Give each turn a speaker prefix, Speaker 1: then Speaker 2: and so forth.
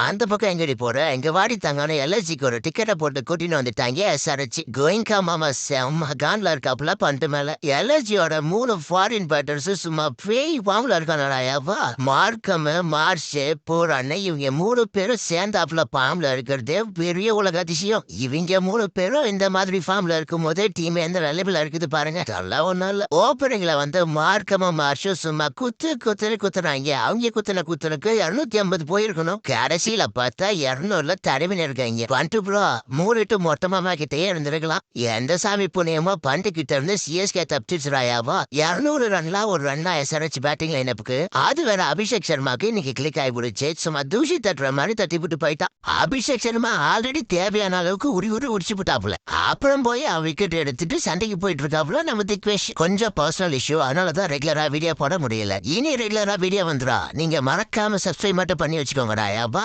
Speaker 1: அந்த பக்கம் எங்கடி போற? எங்க வாடி தங்கான எல்ஐசிக்கு ஒரு டிக்கெட்டை போட்டு கூட்டின்னு வந்துட்டாங்க. எஸ்ஆர்ஹெச்சி கோயிங்கா மாமா செம்ம கான்ல இருக்காப்புல பண்டு மேல. எல்ஐசியோட மூணு ஃபாரின் பேட்டர்ஸ் சும்மா பேய் பாம்புல இருக்கானடாயாவா மார்க்கம் மார்ஷ் பூரான இவங்க மூணு பேரும் சேர்ந்தாப்புல பாம்புல இருக்கிறதே பெரிய உலக அதிசயம். இவங்க மூணு பேரும் இந்த மாதிரி ஃபார்ம்ல இருக்கும் போதே டீம் எந்த நிலைமையில இருக்குது பாருங்க. நல்லா ஒன்றும் இல்லை. ஓப்பனிங்ல வந்து மார்க்கமும் மார்ஷும் சும்மா குத்து குத்துன்னு குத்துறாங்க. அவங்க குத்துன குத்துனுக்கு இருநூத்தி ஐம்பது போயிருக்கணும். கடைசியில பார்த்தா இருநூறுல தடவின இருக்காங்க. பண்டு ப்ரோ மூடிட்டு மொத்தமா கிட்டே இருந்திருக்கலாம். எந்த சாமி புண்ணியமோ பண்டு கிட்ட இருந்து சிஎஸ்கே தப்பிச்சிருச்சாயாவா இருநூறு ரன்லாம் ஒரு ரன்னா எஸ்ஆர்ஹெச் பேட்டிங் லைனப்புக்கு அது வேற அபிஷேக் சர்மாக்கு இன்னைக்கு கிளிக் ஆகி விடுச்சு சும்மா தூசி தட்டுற மாதிரி தட்டி விட்டு போயிட்டான். அபிஷேக் சர்மா ஆல்ரெடி தேவையான அளவுக்கு உரி உரி உடிச்சு போட்டாப்புல அப்புறம் போய் அவன் விக்கெட் எடுத்துட்டு சண்டைக்கு போயிட்டு இருக்காப்புல நம்ம திக்வேஷ். கொஞ்சம் பர்சனல் இஷ்யூ அதனாலதான் ரெகுலரா வீடியோ போட முடியல. இனி ரெகுலரா வீடியோ வந்துடா நீங்க மறக்காம சப்ஸ்கிரைப் மட்டும் பண்ணி வச்சுக்கோங்கடா ஏப்பா